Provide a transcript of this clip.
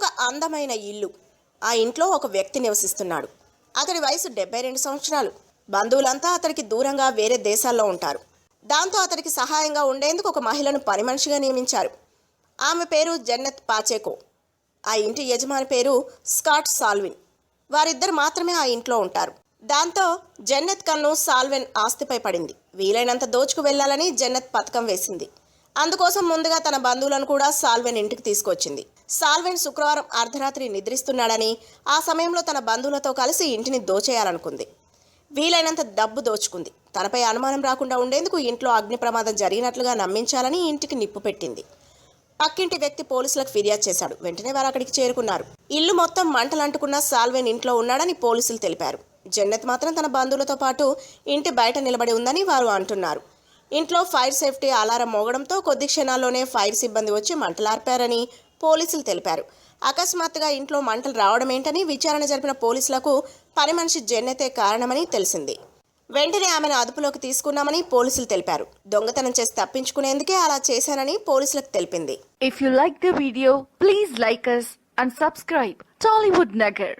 ఒక అందమైన ఇల్లు. ఆ ఇంట్లో ఒక వ్యక్తి నివసిస్తున్నాడు. అతడి వయసు డెబ్బై రెండు సంవత్సరాలు. బంధువులంతా అతడికి దూరంగా వేరే దేశాల్లో ఉంటారు. దాంతో అతడికి సహాయంగా ఉండేందుకు ఒక మహిళను పని మనిషిగా నియమించారు. ఆమె పేరు జన్నత్ పాచేకో. ఆ ఇంటి యజమాని పేరు స్కాట్ సాల్విన్. వారిద్దరు మాత్రమే ఆ ఇంట్లో ఉంటారు. దాంతో జన్నత్ కన్ను సాల్వెన్ ఆస్తిపై పడింది. వీలైనంత దోచుకు వెళ్ళాలని జన్నత్ పథకం వేసింది. అందుకోసం ముందుగా తన బంధువులను కూడా సాల్వెన్ ఇంటికి తీసుకొచ్చింది. సాల్వెన్ శుక్రవారం అర్ధరాత్రి నిద్రిస్తున్నాడని ఆ సమయంలో తన బంధువులతో కలిసి ఇంటిని దోచేయాలనుకుంది. వీలైనంత డబ్బు దోచుకుంది. తనపై అనుమానం రాకుండా ఉండేందుకు ఇంట్లో అగ్ని ప్రమాదం జరిగినట్లుగా నమ్మించాలని ఇంటికి నిప్పు పెట్టింది. పక్కింటి వ్యక్తి పోలీసులకు ఫిర్యాదు చేశాడు. వెంటనే వారు అక్కడికి చేరుకున్నారు. ఇల్లు మొత్తం మంటలంటుకున్న సాల్వెన్ ఇంట్లో ఉన్నాడని పోలీసులు తెలిపారు. జన్నత్ మాత్రం తన బంధువులతో పాటు ఇంటి బయట నిలబడి ఉందని వారు అంటున్నారు. ఇంట్లో ఫైర్ సేఫ్టీ అలారం మోగడంతో కొద్ది క్షణాల్లోనే ఫైర్ సిబ్బంది వచ్చి మంటలార్పారని పోలీసులు తెలిపారు. అకస్మాత్తుగా ఇంట్లో మంటలు రావడం ఏంటని విచారణ జరిపిన పోలీసులకు పని మనిషి జెన్నెతే కారణమని తెలిసింది. వెంటనే ఆమెను అదుపులోకి తీసుకున్నామని పోలీసులు తెలిపారు. దొంగతనం చేసి తప్పించుకునేందుకే అలా చేశానని పోలీసులకు తెలిపింది. If you like the video please like and and subscribe Tollywood Nagar